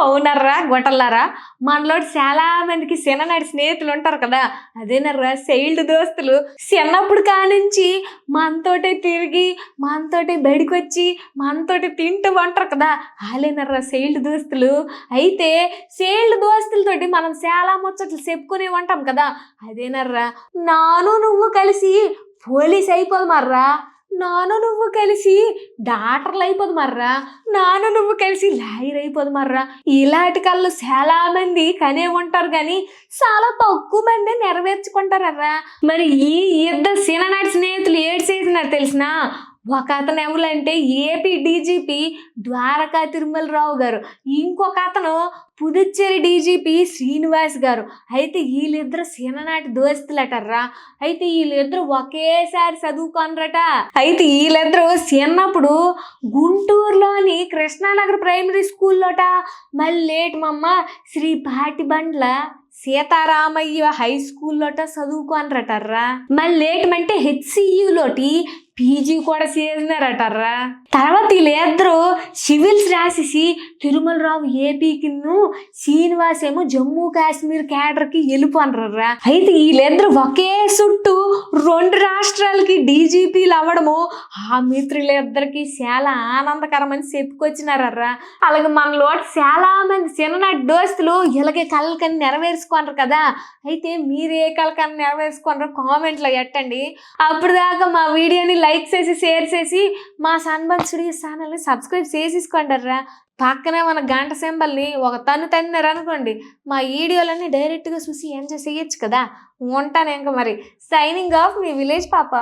అవునర్రా గొట్టలారా మనలో చాలా మందికి చిన్ననాటి స్నేహితులు ఉంటారు కదా. అదేనర్రా సెయిల్డ్ దోస్తులు. చిన్నప్పుడు కానించి మనతోటే తిరిగి మనతోటే బయటకొచ్చి మనతోటి తింటూ ఉంటారు కదా. వాళ్ళేనర్రా శైల్డ్ దోస్తులు. అయితే శైల్డ్ దోస్తులతోటి మనం చాలా ముచ్చట్లు చెప్పుకునే ఉంటాం కదా. అదేనర్రా నాను నువ్వు కలిసి పోలీస్ అయిపోదు మర్రా నాను నువ్వు కలిసి డాక్టర్లు అయిపోదు మర్రా. నాను నువ్వు కలిసి లాయర్ అయిపోదు మర్రా. ఇలాంటి కళ్ళు చాలా మంది కనే ఉంటారు కానీ చాలా తక్కువ మంది నెరవేర్చుకుంటారర్రా. మరి ఈ ఇద్దరు సిననాటి స్నేహితులు ఏడ్ చేసినారు తెలిసిన? ఒక అతను ఎవరంటే ఏపీ డీజీపీ ద్వారకా తిరుమలరావు గారు. ఇంకొక అతను పుదుచ్చేరి డీజీపీ శ్రీనివాస్ గారు. అయితే వీళ్ళిద్దరు సిననాటి దోస్తులటర్రా అయితే వీళ్ళిద్దరు ఒకేసారి చదువుకోనరట. అయితే వీళ్ళిద్దరు చిన్నప్పుడు గుంటూరులోని కృష్ణానగర్ ప్రైమరీ స్కూల్లోట. మళ్ళీ లేట్ మమ్మ శ్రీ పాటిబండ్ల సీతారామయ్య హై స్కూల్లోట చదువుకోనరటర్రా. మళ్ళీ లేటమంటే హెచ్సియులోటి పీజీ కూడా చేసినారటర్రా. తర్వాత వీళ్ళిద్దరు సివిల్స్ రాసేసి తిరుమలరావు ఏపీకిను శ్రీనివాస్ ఏమో జమ్మూ కాశ్మీర్ క్యాడర్కి వెళ్ళిపోనరా అయితే వీళ్ళిద్దరు ఒకే చుట్టూ రెండు రాష్ట్రాలకి డీజీపీలు అవ్వడము ఆ మిత్రులిద్దరికి చాలా ఆనందకరమని చెప్పుకొచ్చినారర్రా. అలాగే మనలో చాలా మంది చిన్ననాటి దోస్తులు ఇలాగే కళ్ళకని నెరవేర్చుకోనరు కదా. అయితే మీరు ఏ కళ్ళకని నెరవేర్చుకోనరు కామెంట్లో ఎట్టండి. అప్పుడు దాకా మా వీడియోని లైక్ చేసి షేర్ చేసి మా సన్బన్ స్టూడియోస్ ఛానల్ని సబ్స్క్రైబ్ చేసేసుకోండిరా పక్కనే మన గంట సింబల్ని ఒక తన్ను తన్నారు అనుకోండి మా వీడియోలన్నీ డైరెక్ట్గా చూసి ఎంజాయ్ చేయొచ్చు కదా. ఉంటాను ఇంకా మరి. సైనింగ్ ఆఫ్ మీ విలేజ్ పాప.